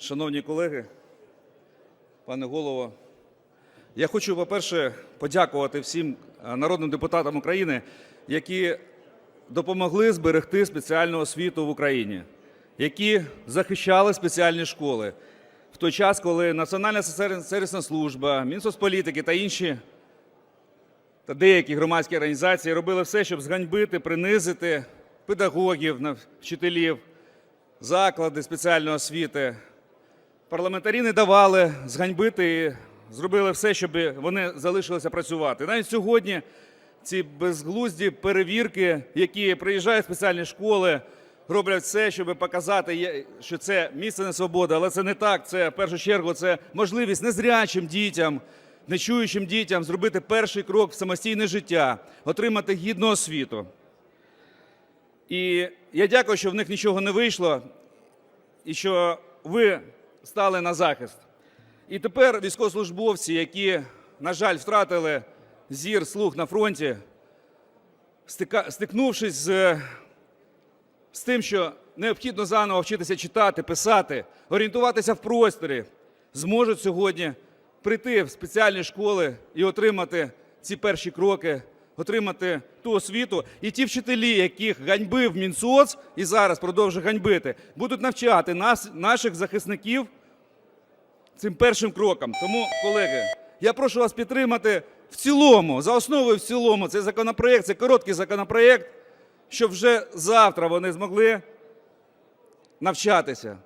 Шановні колеги, пане голово, я хочу, по-перше, подякувати всім е, народним депутатам України, які допомогли зберегти спеціальну освіту в Україні, які захищали спеціальні школи в той час, коли Національна сервісна служба, Мінсоцполітики та інші та деякі громадські організації робили все, щоб зганьбити, принизити педагогів, вчителів, заклади спеціальної освіти. Парламентарі не давали зганьбити і зробили все, щоб вони залишилися працювати. Навіть сьогодні ці безглузді перевірки, які приїжджають в спеціальні школи, роблять все, щоб показати, що це місце не свободи, але це не так. Це в першу чергу це можливість незрячим дітям, нечуючим дітям зробити перший крок в самостійне життя, отримати гідну освіту. І я дякую, що в них нічого не вийшло, і що ви стали на захист. І тепер військовослужбовці, які, на жаль, втратили зір, слух на фронті, стика- стикнувшись з, з тим, що необхідно заново вчитися читати, писати, орієнтуватися в просторі, зможуть сьогодні прийти в спеціальні школи і отримати ці перші кроки, отримати ту освіту. І ті вчителі, яких ганьбив Мінсоц і зараз продовжує ганьбити, будуть навчати нас, наших захисників цим першим кроком. Тому, колеги, я прошу вас підтримати в цілому, за основу і в цілому цей законопроект, це короткий законопроект, щоб вже завтра вони змогли навчатися.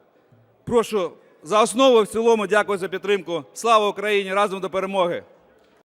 Прошу за основу в цілому, дякую за підтримку. Слава Україні! Разом до перемоги!